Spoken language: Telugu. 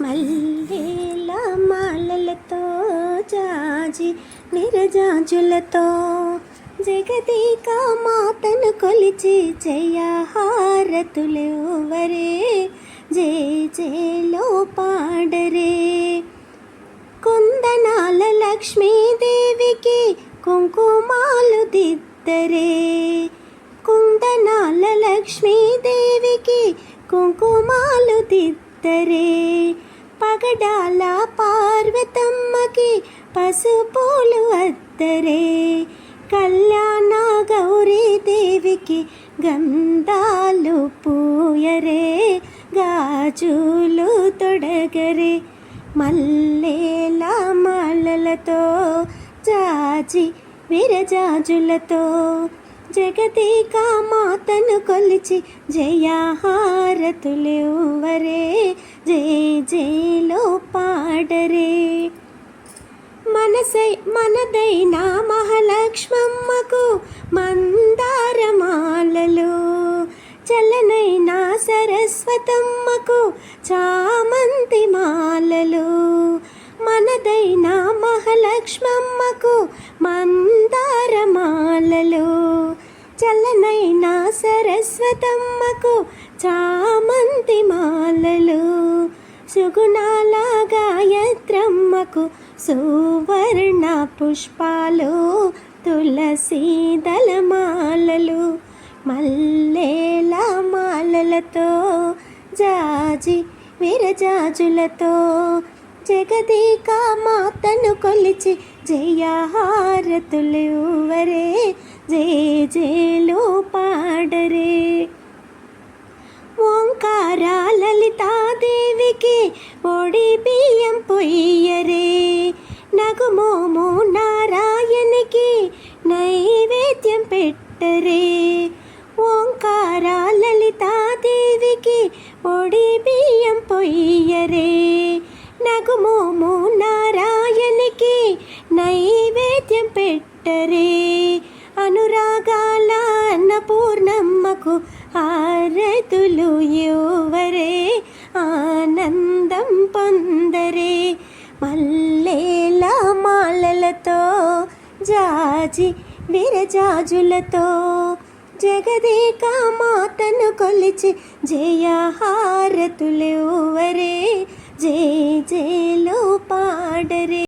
మల్లెల మాలలతో జాజి నిరజాజులతో జగదీక మాతను కొలిచి జయహారతులెవరే జే జేలో పాడరే. కుందనాల లక్ష్మీదేవికి కుంకుమాలు దిద్దరే. కుందనాల లక్ష్మీదేవికి కుంకుమాలు దిద్దరే. పగడాల పార్వతమ్మకి పసుపులు అద్దరే కళ్యాణ గౌరీ దేవికి గంధాలు పూయరే. గాజులు తొడగరే. మల్లేల మాలలతో జాజి విరజాజులతో జగదేక మాతను కొలిచి జయహారతులెవరే జయ జయలో పాడరే. మనసై మనదైన మహాలక్ష్మమ్మకు మందారమాలలు చలనైన సరస్వతమ్మకు చామంతి మాలలు మనదైన మహాలక్ష్మమ్మకు మందారమాలలు చల్లనైనా సరస్వతమ్మకు చామంతి మాలలు. సుగుణాల గాయత్రమ్మకు సువర్ణ పుష్పాలు తులసి దళమాలలు మల్లేల మాలలతో జాజి విరజాజులతో జగదీకా మాతను కొలిచి జయహారతులెవరే జయ జయలో పాడరే ఓంకార లలితాదేవికి ఒడి బియ్యం పొయ్యరే నగుమోము నారాయణికి నైవేద్యం పెట్టరే ఓంకార లలితాదేవికి ఒడి బియ్యం పొయ్యరే నగుమోము నారాయణికి నైవేద్యం పెట్టరే నాకు హారతులు యువరే ఆనందం పొందరే. మల్లేల మాలలతో జాజి విరజాజులతో జగదేక మాతను కొలిచి జయ జయహారతులెవరే జయ జయలో పాడరే